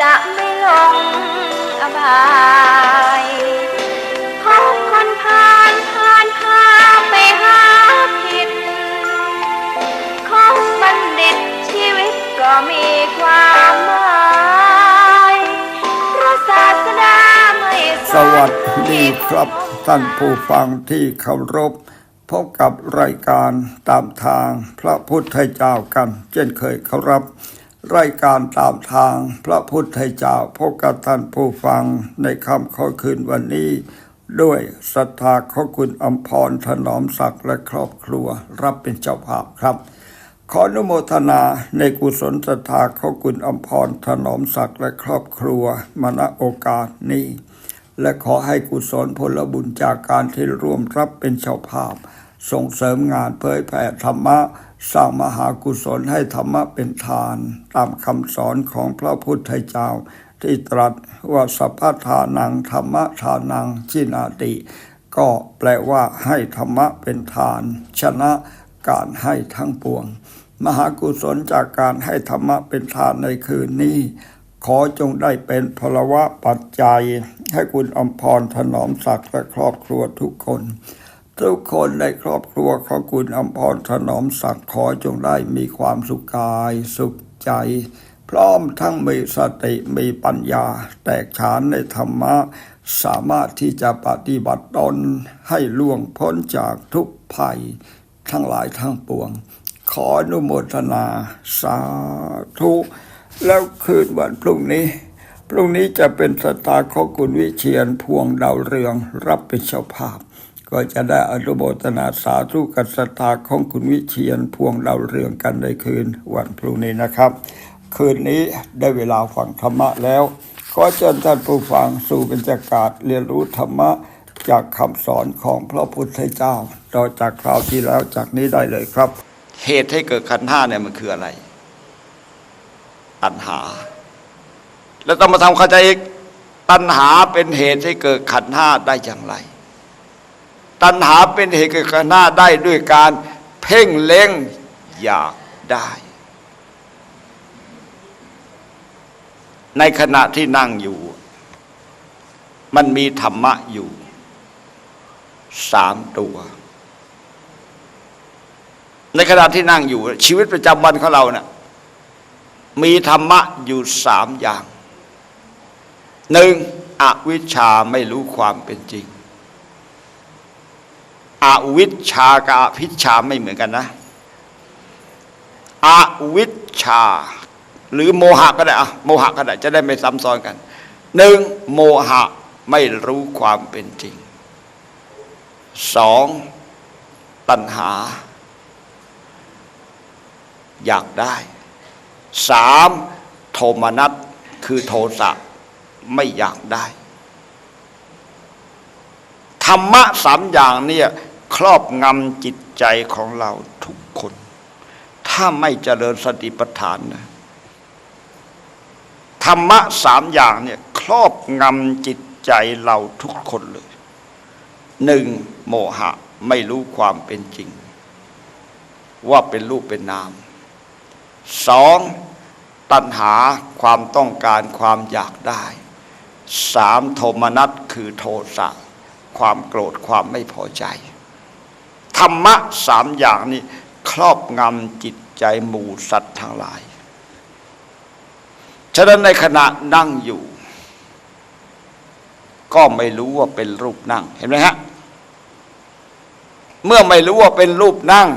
จะไม่ลงอบายพบคนผ่านผ่านพาไปหาผิดของบัณฑิตชีวิตก็มีความหมายพระศาสดาไม่สวัสดีครับท่านผู้ฟังที่เคารพพบกับรายการตามทางพระพุทธเจ้ากัน เช่นเคยเคารพ รายการตามทางพระพุทธเจ้าพบกับท่านผู้ฟังในคำข้อคืนวันนี้ ด้วยศรัทธาขอคุณอมพรถนอมศักดิ์และครอบครัวรับเป็นเจ้าภาพครับ ขออนุโมทนาในกุศลศรัทธาขอคุณอมพรถนอมศักดิ์และครอบครัวมณโอกาสนี้ และขอให้กุศลผลบุญจากการที่ร่วมรับเป็นเจ้าภาพ ส่งเสริมงานเผยแผ่ธรรมะ สร้างมหากุศลให้ธรรมะเป็นทาน ตามคำสอนของพระพุทธเจ้า ที่ตรัสว่าสัพพทานังธรรมะทานังชินาติ ก็แปลว่าให้ธรรมะเป็นทาน ชนะการให้ทั้งปวง มหากุศลจากการให้ธรรมะเป็นทานในคืนนี้ ขอจงได้เป็นพลวะปัจจัย ให้คุณอมพรถนอมศักดิ์และครอบครัวทุกคน ทุกคนในครอบครัวของคุณอมพรถนอมศักขอจงได้มีความสุขกายสุขใจ พร้อมทั้งมีสติมีปัญญา แตกฉานในธรรมะ สามารถที่จะปฏิบัติตนให้ล่วงพ้นจากทุกภัย ทั้งหลายทั้งปวง ขออนุโมทนาสาธุแล้วคืนวันพรุ่งนี้ พรุ่งนี้จะเป็นสตาของคุณวิเชียนพวงดาวเรืองรับเป็นเจ้าภาพ ก็จะได้อนุโมทนาสาธุกับสตาของคุณวิเชียนพวงดาเรื่องกันในคืนวันพรุ่งนี้นะครับ คืนนี้ได้เวลาฟังธรรมะแล้วขอเชิญท่านผู้ฟังสู่บรรยากาศเรียนรู้ธรรมะจากคำสอนของพระพุทธเจ้าต่อจากคราวที่แล้วจากนี้ได้เลยครับ เหตุให้เกิดขันธ์ห้าเนี่ยมันคืออะไรตัณหา แล้วต้องมาทำเข้าใจอีกตัณหาเป็นเหตุให้เกิดขันธ์ห้าได้อย่างไร ตัณหาเป็นเหตุเกิดขันธ์ห้าได้ด้วยการเพ่งเล็งอยากได้ ในขณะที่นั่งอยู่ มันมีธรรมะอยู่สามตัว ในขณะที่นั่งอยู่ ชีวิตประจำวันของเราเนะ่ะมีธรรมะอยู่สามอย่างหนึ่งอวิชชาไม่รู้ความเป็นจริง อวิชชากับอภิชชาไม่เหมือนกันนะอวิชชา หรือโมหะก็ได้อะโมหะก็ได้จะได้ไม่ซ้ำซ้อนกันหนึ่งโมหะไม่รู้ความเป็นจริงสองตัณหา อยากได้สามโทมนัสคือโทสะไม่อยากได้ ธรรมะสามอย่างเนี่ย รอบงำจิตใจของเราทุกคน ถ้าไม่เจริญสติปัฏฐานนะธรรมะสามอย่างเนี่ยครอบงำจิตใจเราทุกคนเลยหนึ่งโมหะไม่รู้ความเป็นจริง ว่าเป็นรูปเป็นนามสองตัณหาความต้องการความอยากได้สามโทมนัสคือโทสะความโกรธความไม่พอใจ ธรรมะสามอย่างนี้ ครอบงำจิตใจหมู่สัตว์ทั้งหลาย ฉะนั้นในขณะนั่งอยู่ ก็ไม่รู้ว่าเป็นรูปนั่ง เห็นไหมฮะ เมื่อไม่รู้ว่าเป็นรูปนั่ง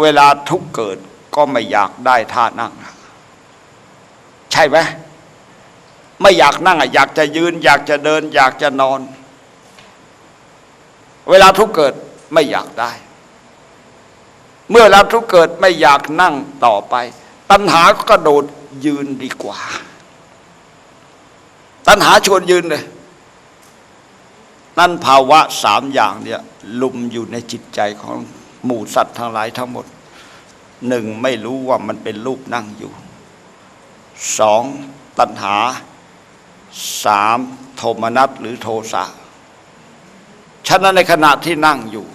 เวลาทุกเกิดก็ไม่อยากได้ท่านั่ง ใช่ไหมไม่อยากนั่งอยากจะยืน อยากจะเดิน อยากจะนอน เวลาทุกเกิด ไม่อยากได้ เมื่อเวลาทุกเกิดไม่อยากนั่งต่อไป ตัณหาก็กระโดดยืนดีกว่า ตัณหาชวนยืนเลยนั่นภาวะสามอย่างเนี่ยลุมอยู่ในจิตใจของหมู่สัตว์ทั้งหลายทั้งหมดหนึ่งไม่รู้ว่ามันเป็นรูปนั่งอยู่สองตัณหาสามโทมนัสหรือโทสะฉะนั้นในขณะที่นั่งอยู่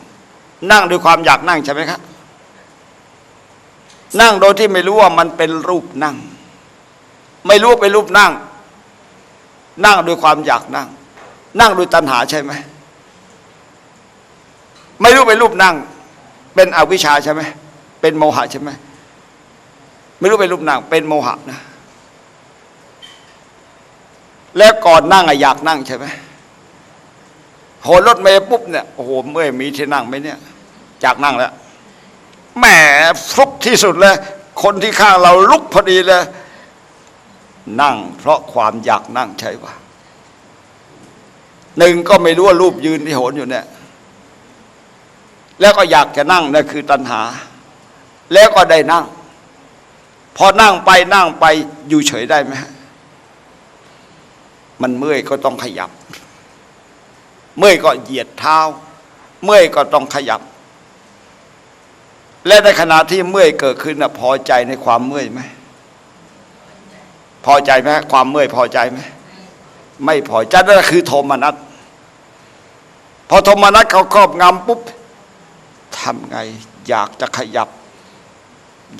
นั่งด้วยความอยากนั่งใช่ไหมครับนั่งโดยที่ไม่รู้ว่ามันเป็นรูปนั่ง ไม่รู้เป็นรูปนั่ง นั่งด้วยความอยากนั่ง นั่งด้วยตัณหาใช่ไหมไม่รู้เป็นรูปนั่ง เป็นอวิชชาใช่ไหมเป็นโมหะใช่ไหมไม่รู้เป็นรูปนั่ง เป็นโมหะนะแล้วก่อนนั่งอะอยากนั่งใช่ไหมโหรถเมย์ปุ๊บเนี่ยโอ้โหเมื่อยมีที่นั่งไหมเนี่ย จากนั่งแล้วแหมฟลุกที่สุดเลยคนที่ข้างเราลุกพอดีเลยนั่ง เพราะความอยากนั่งใช่ปะหนึ่งก็ไม่รู้ว่ารูปยืนที่โหนอยู่เนี่ย แล้วก็อยากจะนั่งนั่นคือตัณหา แล้วก็ได้นั่ง พอนั่งไปนั่งไปอยู่เฉยได้ไหมมันเมื่อยก็ต้องขยับ เมื่อยก็เหยียดเท้า เมื่อยก็ต้องขยับ และในขณะที่เมื่อยเกิดขึ้นนะพอใจในความเมื่อยไหมพอใจไหมความเมื่อยพอใจไหมไม่พอใจนั่นคือโทมนัสพอโทมนัสเขาครอบงำปุ๊บทำไง อยากจะขยับ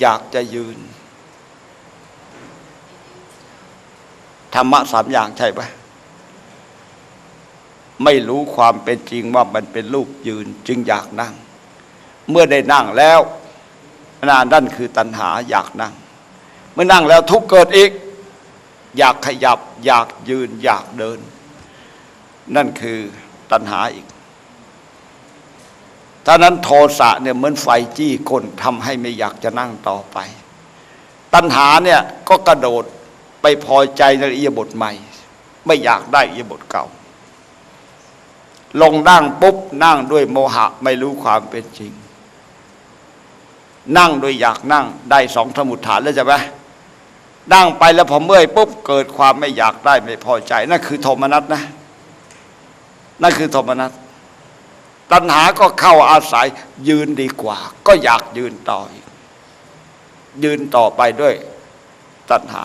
อยากจะยืนธรรมะสามอย่างใช่ไหมไม่รู้ความเป็นจริงว่ามันเป็นรูปยืนจึงอยากนั่ง เมื่อได้นั่งแล้วนานนั่นคือตัณหาอยากนั่ง เมื่อนั่งแล้วทุกเกิดอีก อยากขยับ อยากยืน อยากเดิน นั่นคือตัณหาอีกถ้านั้นโทสะเนี่ยเหมือนไฟจี้ก้นทำให้ไม่อยากจะนั่งต่อไป ตัณหาเนี่ยก็กระโดดไปพอใจในอิยบทใหม่ ไม่อยากได้อิยบทเก่า ลงนั่งปุ๊บนั่งด้วยโมหะไม่รู้ความเป็นจริง นั่งโดยอยากนั่งได้สองสมุดฐานแล้วใช่ไหมนั่งไปแล้วพอเมื่อยปุ๊บเกิดความไม่อยากได้ไม่พอใจ นั่นคือโทมนัสนะ นั่นคือโทมนัสตัณหาก็เข้าอาศัยยืนดีกว่า ก็อยากยืนต่ออีกยืนต่อไปด้วยตัณหา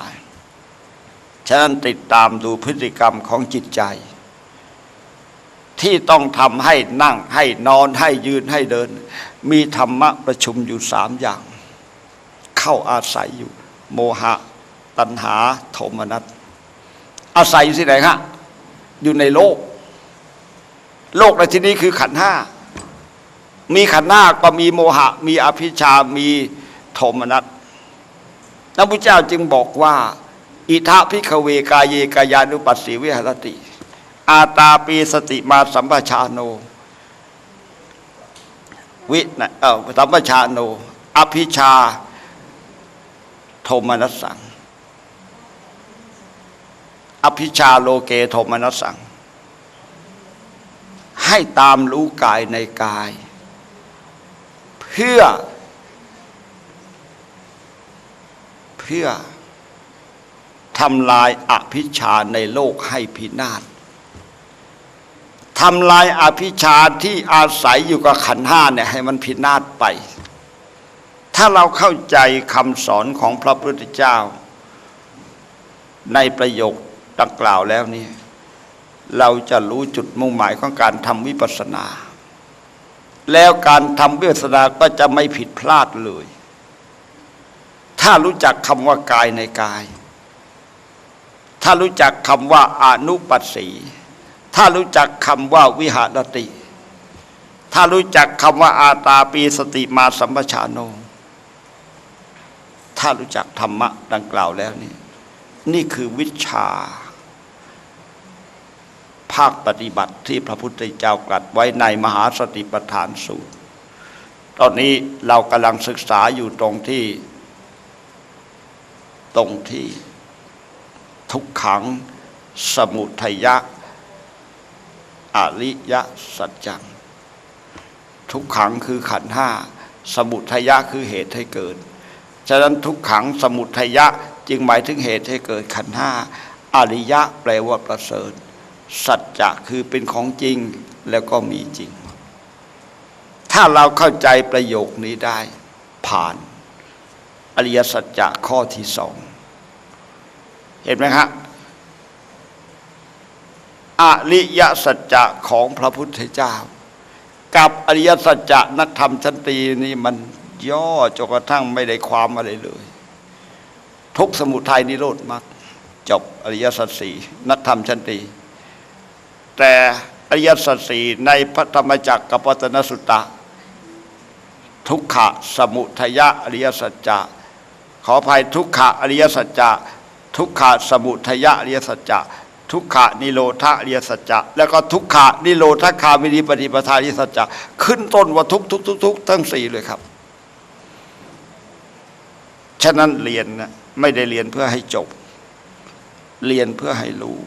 ฉะนั้นติดตามดูพฤติกรรมของจิตใจ ที่ต้องทำให้นั่งให้นอนให้ยืนให้เดิน มีธรรมะประชุมอยู่สามอย่าง เข้าอาศัยอยู่ โมหะ ตัณหาโทมนัสอาศัยอยู่ที่ไหนฮะอยู่ในโลก โลกในที่นี้คือขันธ์ห้ามีขันธ์ห้าก็มีโมหะ มีอภิชามีโทมนัสพระพุทธเจ้าจึงบอกว่า อิทะพิกเวกายเยกายานุปัสสีวิหารติ อาตาปีสติมาสัมปชาโน วินะเออสัมปชาโน อภิชา โทมนัสสัง อภิชาโลเกโทมนัสสัง ให้ตามรู้กายในกาย เพื่อ เพื่อทำลายอภิชาในโลกให้พินาศ ทำลายอภิชาที่อาศัยอยู่กับขันธ์ห้าเนี่ยให้มันพินาศไป ถ้าเราเข้าใจคำสอนของพระพุทธเจ้า ในประโยคดังกล่าวแล้วนี่เราจะรู้จุดมุ่งหมายของการทำวิปัสสนา แล้วการทำวิปัสสนาก็จะไม่ผิดพลาดเลย ถ้ารู้จักคำว่ากายในกาย ถ้ารู้จักคำว่าอนุปัสสี ถ้ารู้จักคำว่าวิหารติ ถ้ารู้จักคำว่าอาตาปีสติมาสัมปชาโน ถ้ารู้จักธรรมะดังกล่าวแล้วนี่นี่คือวิชา ภาคปฏิบัติที่พระพุทธเจ้าตรัสไว้ในมหาสติปัฏฐานสูตร ตอนนี้เรากำลังศึกษาอยู่ตรงที่ ตรงที่ทุกขังสมุทัยะ อริยสัจจัง ทุกขังคือขันธ์ห้าสมุทัยะคือเหตุให้เกิด ฉะนั้นทุกขังสมุทัยะจึงหมายถึงเหตุให้เกิดขันธ์ห้าอริยะแปลว่าประเสริฐ สัจจะคือเป็นของจริงแล้วก็มีจริง ถ้าเราเข้าใจประโยคนี้ได้ ผ่าน อริยสัจจะข้อที่สอง เห็นไหมฮะ อริยสัจจะของพระพุทธเจ้า กับอริยสัจจะนักธรรมชั้นตรีนี่มันย่อจนกระทั่งไม่ได้ความอะไรเลย ทุกสมุทัยนิโรธมรรคจบอริยสัจสี่นักธรรมชั้นตรีแต่อริยสัจสี่ในพระธรรมจักรกับปัตนสุตตะ ทุกขะสมุทยะอริยสัจจะขออภัยทุกขะอริยสัจจะทุกขะสมุทยะอริยสัจจะ ทุกขะนิโรธาอริยสัจจะแล้วก็ทุกขะนิโรธาคามินิปฏิปทาอริยสัจจะขึ้นต้นว่าทุกทุกทุกทุกทั้งสี่เลยครับ ฉะนั้นเรียนนะไม่ได้เรียนเพื่อให้จบ เรียนเพื่อให้รู้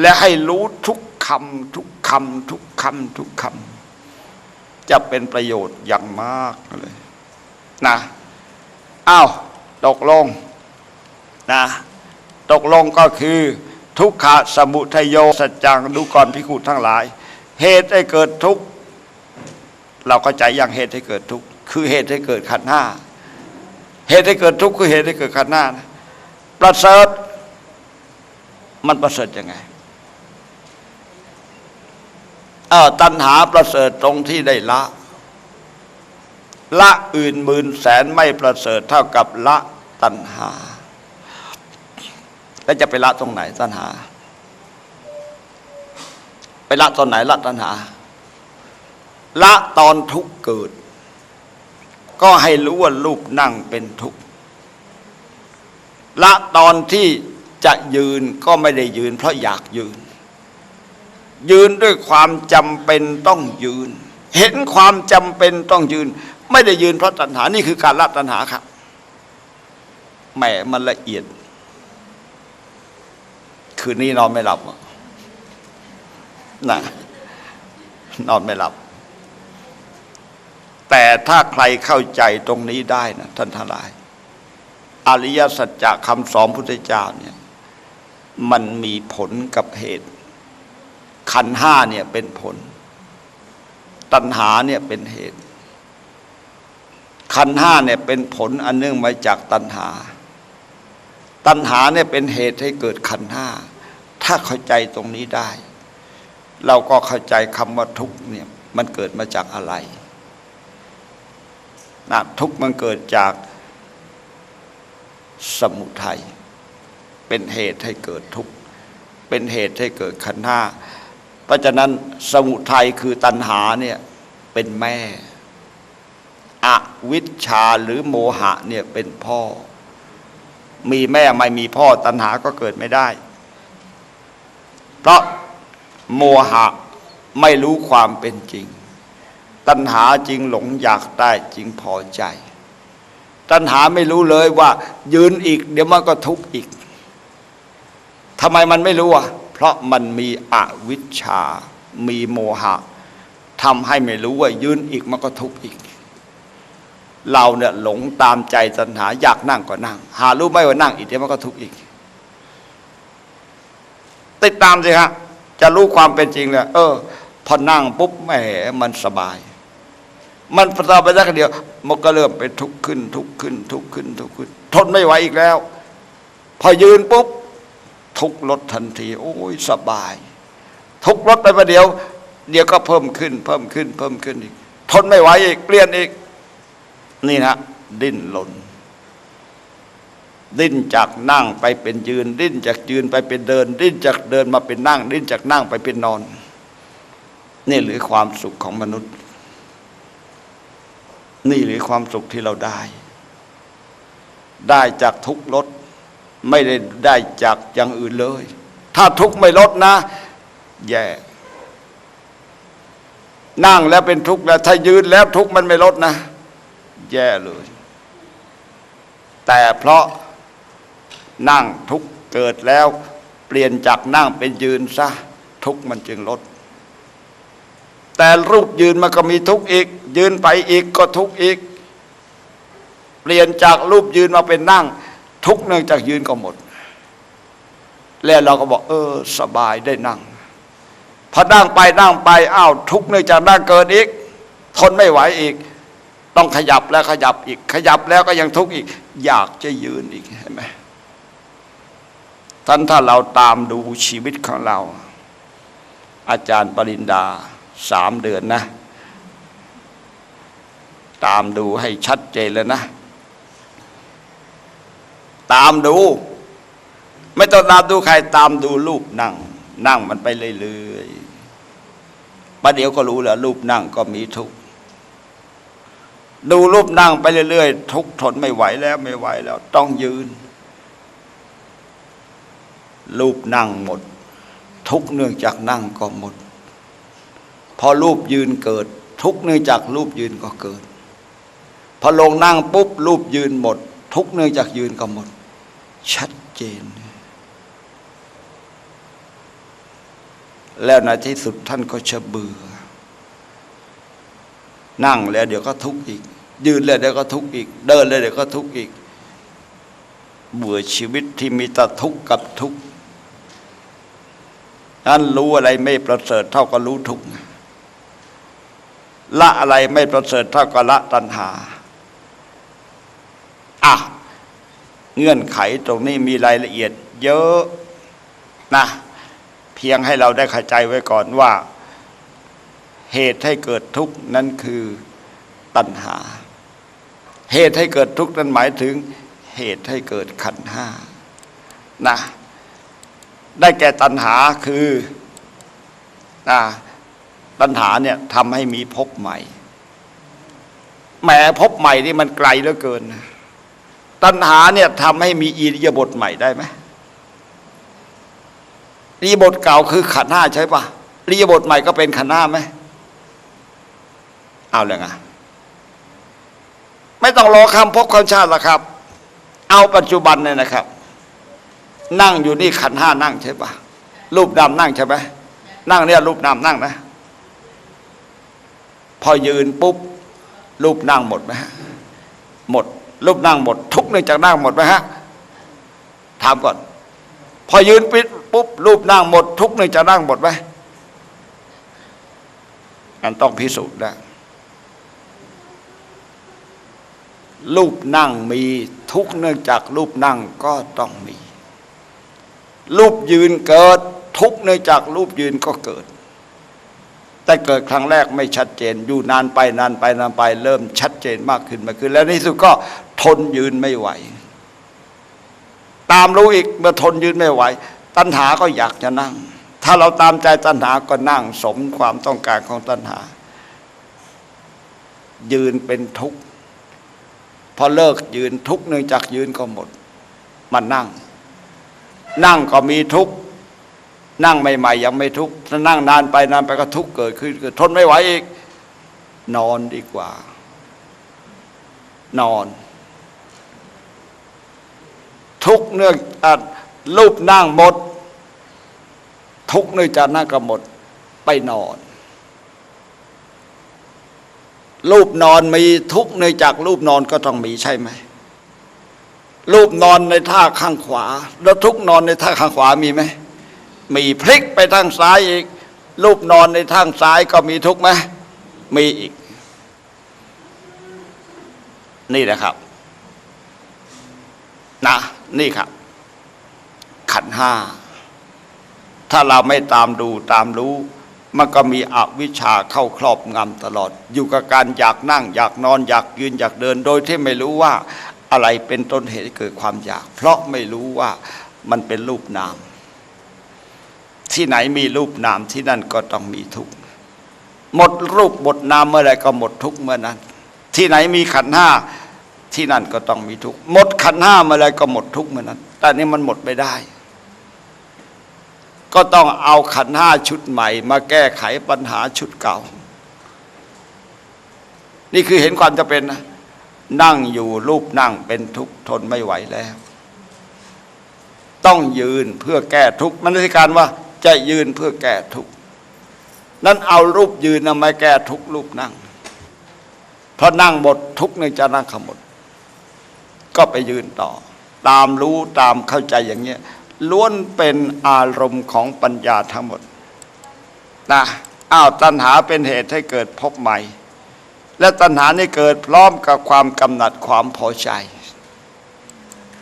และให้รู้ทุกคำทุกคำทุกคำทุกคำจะเป็นประโยชน์อย่างมากเลยนะอ้าวตกลงนะตกลงก็คือ ทุกขะสมุทโยสัจจังดูก่อนพิคุทั้งหลาย เหตุให้เกิดทุกข์เราก็ใจอย่างเหตุให้เกิดทุกข์คือเหตุให้เกิดขันห้าเหตุให้เกิดทุกข์คือเหตุให้เกิดขันห้านะประเสริฐมันประเสริฐยังไงเออตัณหาประเสริฐตรงที่ได้ละ ละอื่นหมื่นแสนไม่ประเสริฐเท่ากับละตัณหา แล้วจะไปละตรงไหนตัณหา ไปละตอนไหนละตัณหา ละตอนทุกเกิด ก็ให้รู้ว่ารูปนั่งเป็นทุกข์ละตอนที่จะยืนก็ไม่ได้ยืน เพราะอยากยืน ยืนด้วยความจำเป็นต้องยืน เห็นความจำเป็นต้องยืน ไม่ได้ยืนเพราะตัณหานี่คือการละตัณหาครับแหมมันละเอียด คืนนี้นอนไม่หลับนะนอนไม่หลับ แต่ถ้าใครเข้าใจตรงนี้ได้นะท่านทั้งหลาย อริยสัจจะคำสอนพุทธเจ้าเนี่ย มันมีผลกับเหตุ ขันห้าเนี่ยเป็นผล ตัณหาเนี่ยเป็นเหตุ ขันห้าเนี่ยเป็นผลอันเนื่องมาจากตัณหา ตัณหาเนี่ยเป็นเหตุให้เกิดขันห้า ถ้าเข้าใจตรงนี้ได้ เราก็เข้าใจคำว่าทุกข์เนี่ยมันเกิดมาจากอะไรนะทุกข์มันเกิดจากสมุทัยเป็นเหตุให้เกิดทุกข์เป็นเหตุให้เกิดขันธ์ห้าเพราะฉะนั้นสมุทัยคือตัณหาเนี่ยเป็นแม่อวิชชาหรือโมหะเนี่ยเป็นพ่อ มีแม่ไม่มีพ่อตัณหาก็เกิดไม่ได้ เพราะโมหะไม่รู้ความเป็นจริง ตัณหาจริงหลงอยากได้จริงพอใจ ตัณหาไม่รู้เลยว่า ยืนอีก เดี๋ยวมันก็ทุกข์อีกทำไมมันไม่รู้อะ เพราะมันมีอวิชชา มีโมหะทำให้ไม่รู้ว่า ยืนอีกมันก็ทุกข์อีก เราเนี่ยหลงตามใจตัณหาอยากนั่งก็นั่ง หารู้ไหมว่านั่งอีกเดี๋ยวมันก็ทุกข์อีก ติดตามสิฮะจะรู้ความเป็นจริงเลยเออ พอนั่งปุ๊บแหมมันสบาย มันสบาไปสักเดียว มันก็เริ่มเป็นทุกข์ขึ้น ทุกข์ขึ้น ทุกข์ขึ้น ทุกข์ขึ้น ทนไม่ไหวอีกแล้ว พอยืนปุ๊บ ทุกข์ลดทันที โอ้ยสบาย ทุกข์ลดไปประเดี๋ยว เดี๋ยวก็เพิ่มขึ้น เพิ่มขึ้น เพิ่มขึ้นอีก ทนไม่ไหวอีกเปลี่ยนอีก นี่นะดิ้นหลน ดิ้นจากนั่งไปเป็นยืน ดิ้นจากยืนไปเป็นเดิน ดิ้นจากเดินมาเป็นนั่ง ดิ้นจากนั่งไปเป็นนอน นี่หรือความสุขของมนุษย์ นี่หรือความสุขที่เราได้ ได้จากทุกข์ลดไม่ได้ได้จากอย่างอื่นเลย ถ้าทุกข์ไม่ลดนะ แย่นั่งแล้วเป็นทุกข์แล้วถ้ายืนแล้วทุกข์มันไม่ลดนะ แย่เลย แต่เพราะ นั่งทุกเกิดแล้ว เปลี่ยนจากนั่งเป็นยืนซะทุกมันจึงลด แต่รูปยืนมันก็มีทุกอีก ยืนไปอีกก็ทุกอีก เปลี่ยนจากรูปยืนมาเป็นนั่ง ทุกเนื่องจากยืนก็หมด แล้วเราก็บอก เออ สบายได้นั่งพอนั่งไปนั่งไปอ้าวทุกเนื่องจากนั่งเกินอีก ทนไม่ไหวอีกต้องขยับแล้วขยับอีก ขยับแล้วก็ยังทุกข์อีก อยากจะยืนอีกเห็นไหม ท่านถ้าเราตามดูชีวิตของเรา อาจารย์ปรินดาสามเดือนนะ ตามดูให้ชัดเจนเลยนะ ตามดู ไม่ต้องตามดูใครตามดูรูปนั่ง นั่งมันไปเรื่อยๆประเดี๋ยวก็รู้แล้วรูปนั่งก็มีทุกดูรูปนั่งไปเรื่อยๆทุกทนไม่ไหวแล้วไม่ไหวแล้ว ต้องยืน รูปนั่งหมด ทุกเนื่องจากนั่งก็หมด พอรูปยืนเกิด ทุกเนื่องจากรูปยืนก็เกิด พอลงนั่งปุ๊บรูปยืนหมด ทุกเนื่องจากยืนก็หมด ชัดเจน แล้วในที่สุดท่านก็จะเบื่อ นั่งแล้วเดี๋ยวก็ทุกข์อีก ยืนแล้วเดี๋ยวก็ทุกข์อีก เดินแล้วเดี๋ยวก็ทุกข์อีกเบื่อชีวิตที่มีแต่ทุกข์กับทุกข์ นั้นรู้อะไรไม่ประเสริฐเท่ากับรู้ทุกข์ละอะไรไม่ประเสริฐเท่ากับละตัณหาอะเงื่อนไขตรงนี้มีรายละเอียด เยอะนะเพียงให้เราได้เข้าใจไว้ก่อนว่า เหตุให้เกิดทุกข์นั้นคือตัณหา เหตุให้เกิดทุกข์นั้นหมายถึง เหตุให้เกิดขันห้านะ ได้แก่ตัณหาคือตัณหาเนี่ยทำให้มีภพใหม่แหมภพใหม่นี่มันไกลเหลือเกิน ตัณหาเนี่ยทำให้มีอิริยาบถใหม่ได้ไหมอิริยาบถเก่าคือขันห้าใช่ปะอิริยาบถใหม่ก็เป็นขันห้าไหมเอาเลยไงไม่ต้องรอคำพบคำชาติละครับ เอาปัจจุบันเนี่ยนะครับ นั่งอยู่นี่ขันห้านั่งใช่ปะรูปนามนั่งใช่ไหมนั่งเนี่ยรูปนามนั่งนะ พอยืนปุ๊บรูปนั่งหมดไหมฮะหมด รูปนั่งหมด ทุกเนื่องจากนั่งหมดไหมฮะถามก่อน พอยืนปิดปุ๊บรูปนั่งหมด ทุกเนื่องจากนั่งหมดไหมอันต้องพิสูจน์นะรูปนั่งมีทุกเนื่องจากรูปนั่งก็ต้องมี รูปยืนเกิด ทุกเนื่องจากรูปยืนก็เกิด แต่เกิดครั้งแรกไม่ชัดเจน อยู่นานไปนานไปนานไป เริ่มชัดเจนมากขึ้นมากขึ้น แล้วในที่สุดก็ทนยืนไม่ไหว ตามรู้อีกเมื่อทนยืนไม่ไหว ตัณหาก็อยากจะนั่ง ถ้าเราตามใจตัณหาก็นั่งสมความต้องการของตัณหา ยืนเป็นทุกข์พอเลิกยืนทุกเนื่องจากยืนก็หมดมานั่ง นั่งก็มีทุกข์นั่งใหม่ๆยังไม่ทุกข์ถ้านั่งนานไปนานไปก็ทุกข์เกิดขึ้นทนไม่ไหวอีก นอนดีกว่า นอน ทุกเนื่องจากรูปนั่งหมด ทุกเนื่องจากนั่งก็หมด ไปนอน รูปนอนมีทุกเนื่องจากรูปนอนก็ต้องมีใช่ไหม รูปนอนในท่าข้างขวา แล้วทุกนอนในท่าข้างขวามีไหมมีพลิกไปทางซ้ายอีก รูปนอนในทางซ้ายก็มีทุกไหมมีอีก นี่แหละครับนะนี่ครับ ขันห้า ถ้าเราไม่ตามดูตามรู้ มันก็มีอวิชชาเข้าครอบงำตลอด อยู่กับการอยากนั่ง อยากนอนอยากยืนอยากเดิน โดยที่ไม่รู้ว่า อะไรเป็นต้นเหตุเกิดความอยาก เพราะไม่รู้ว่ามันเป็นรูปนาม ที่ไหนมีรูปนามที่นั่นก็ต้องมีทุกข์หมดรูปหมดนามเมื่อไรก็หมดทุกข์เมื่อนั้น ที่ไหนมีขันธ์ห้าที่นั่นก็ต้องมีทุกข์หมดขันธ์ห้าเมื่อไรก็หมดทุกข์เมื่อนั้น แต่นี่มันหมดไม่ได้ ก็ต้องเอาขันธ์ห้าชุดใหม่ มาแก้ไขปัญหาชุดเก่า นี่คือเห็นความจะเป็นนะ นั่งอยู่รูปนั่งเป็นทุกข์ทนไม่ไหวแล้ว ต้องยืนเพื่อแก้ทุกข์มันไม่ใช่การว่าจะยืนเพื่อแก้ทุกข์นั้นเอารูปยืนนะมาแก้ทุกข์รูปนั่งเพราะนั่งหมดทุกข์ในจะนั่งขมด ก็ไปยืนต่อ ตามรู้ตามเข้าใจอย่างเงี้ยล้วนเป็นอารมณ์ของปัญญาทั้งหมดนะอ้าวตัณหาเป็นเหตุให้เกิดพบใหม่ และตัณหานี่เกิดพร้อมกับความกำหนัดความพอใจ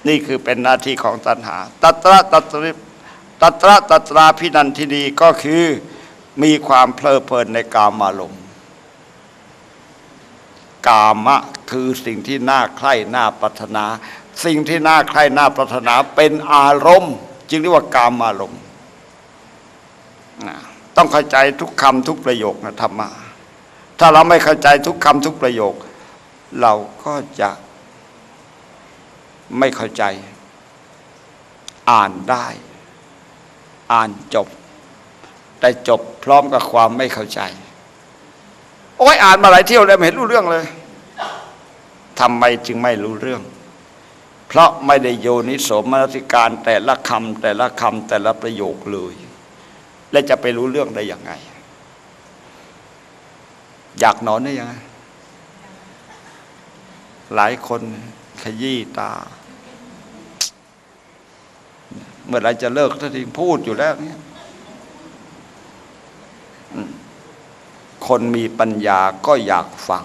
นี่คือเป็นหน้าที่ของตัณหา ตัตระตัตริตัตระตัตราพินันทินีก็คือมีความเพลิดเพลินในกามอารมณ์กามะคือสิ่งที่น่าใคร่น่าปรารถนา สิ่งที่น่าใคร่น่าปรารถนาเป็นอารมณ์ จึงเรียกว่ากามอารมณ์ต้องเข้าใจทุกคำทุกประโยคนะธรรมะ ถ้าเราไม่เข้าใจทุกคำทุกประโยค เราก็จะไม่เข้าใจ อ่านได้ อ่านจบ แต่จบพร้อมกับความไม่เข้าใจ โอ้ยอ่านมาหลายเที่ยวแล้วไม่เห็นรู้เรื่องเลยทำไมจึงไม่รู้เรื่อง เพราะไม่ได้โยนิโสมนสิการแต่ละคำแต่ละคำแต่ละประโยคเลย และจะไปรู้เรื่องได้อยังไง อยากนอนได้ยังไงหลายคนขยี้ตา เมื่อไรจะเลิกทันทีพูดอยู่แล้วเนี่ยคนมีปัญญาก็อยากฟัง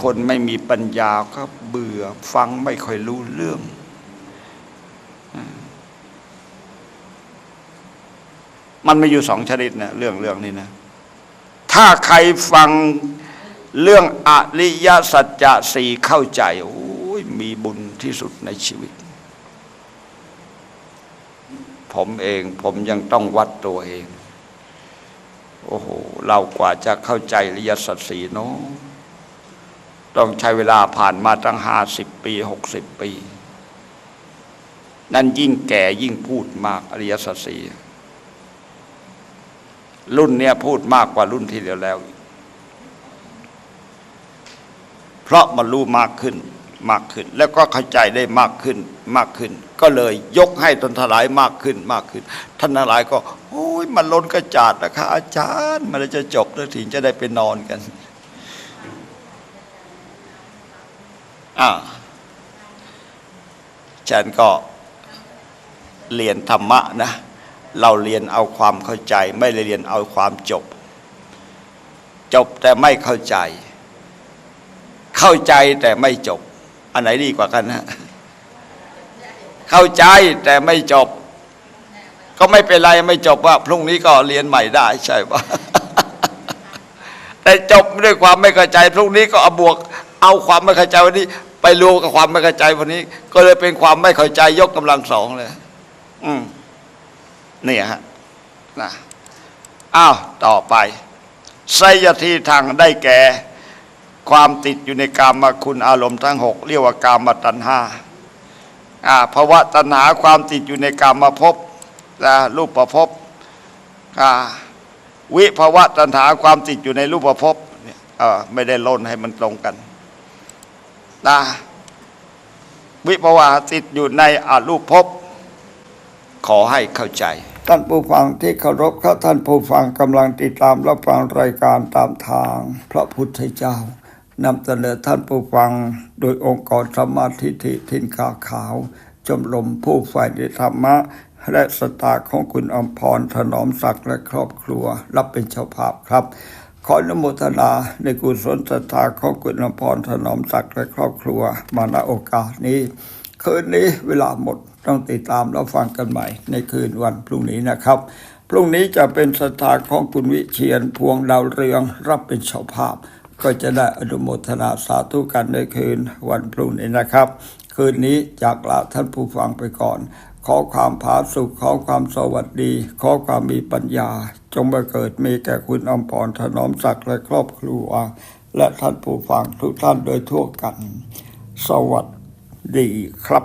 คนไม่มีปัญญาก็เบื่อฟังไม่ค่อยรู้เรื่องมมันมีอยู่สองชนิดนะเรื่องเรื่องนี้นะ ถ้าใครฟังเรื่องอริยสัจจะสี่เข้าใจ โอ้ยมีบุญที่สุดในชีวิต ผมเองผมยังต้องวัดตัวเอง โอ้โห เรากว่าจะเข้าใจอริยสัจสี่เนาะต้องใช้เวลาผ่านมาตั้งห้าสิบปีหกสิบปี นั่นยิ่งแก่ยิ่งพูดมากอริยสัจสี่ รุ่นเนี้ยพูดมากกว่ารุ่นที่แล้วแล้วอีกเพราะมันรู้มากขึ้นมากขึ้น แล้วก็เข้าใจได้มากขึ้นมากขึ้น ก็เลยยกให้ตนทลายมากขึ้นมากขึ้น ท่านทลายก็โอ้ยมันล้นกระจาดนะคะอาจารย์ มันจะจบแล้วถึงจะได้ไปนอนกันอ่าฉันก็เรียนธรรมะนะ เราเรียนเอาความเข้าใจ ไม่ได้เรียนเอาความจบ จบแต่ไม่เข้าใจ เข้าใจแต่ไม่จบ อันไหนดีกว่ากันนะเข้าใจแต่ไม่จบ ก็ไม่เป็นไรไม่จบว่า พรุ่งนี้ก็เรียนใหม่ได้ใช่ปะแต่จบด้วยความไม่เข้าใจ พรุ่งนี้ก็เอาบวก เอาความไม่เข้าใจวันนี้ ไปรวมกับความไม่เข้าใจวันนี้ ก็เลยเป็นความไม่เข้าใจยกกำลังสองเลย อืม เนี่ยฮะนะอ้าวต่อไปไสยทีทางได้แก่ ความติดอยู่ในกามคุณอารมณ์ทั้งหกเรียกว่ากามตัณหาอ่าภาวะตัณหาความติดอยู่ในกามภพนะรูปประภพอ่าวิภาวะตัณหาความติดอยู่ในรูปประภพเนี่ยเออไม่ได้ล่นให้มันตรงกันนะวิภาวะติดอยู่ในอรูปภพขอให้เข้าใจ ท่านผู้ฟังที่เคารพครับท่านผู้ฟังกำลังติดตามรับฟังรายการตามทาง พระพุทธเจ้านำเสนอท่านผู้ฟังโดยองค์กรธรรมทิฏฐิทินกาขาวชมรมผู้ฝ่ายในธรรมะ และสตาของคุณอมพรถนอมศักดิ์และครอบครัว รับเป็นเจ้าภาพครับ ขออนุโมทนาในกุศลศรัทธาของคุณอมพรถนอมศักดิ์และครอบครัว มาณโอกาสนี้ คืนนี้เวลาหมด ต้องติดตามรับฟังกันใหม่ในคืนวันพรุ่งนี้นะครับ พรุ่งนี้จะเป็นสถานของคุณวิเชียนพวงดาวเรืองรับเป็นเจ้าภาพ ก็จะได้อนุโมทนาสาธุกันในคืนวันพรุ่งนี้นะครับ คืนนี้จากลาท่านผู้ฟังไปก่อนขอความผาสุขขอความสวัสดี ขอความมีปัญญา จงมาเกิดมีแก่คุณอมพรถนอมศักดิ์และครอบครัว และท่านผู้ฟังทุกท่านโดยทั่วกัน สวัสดีครับ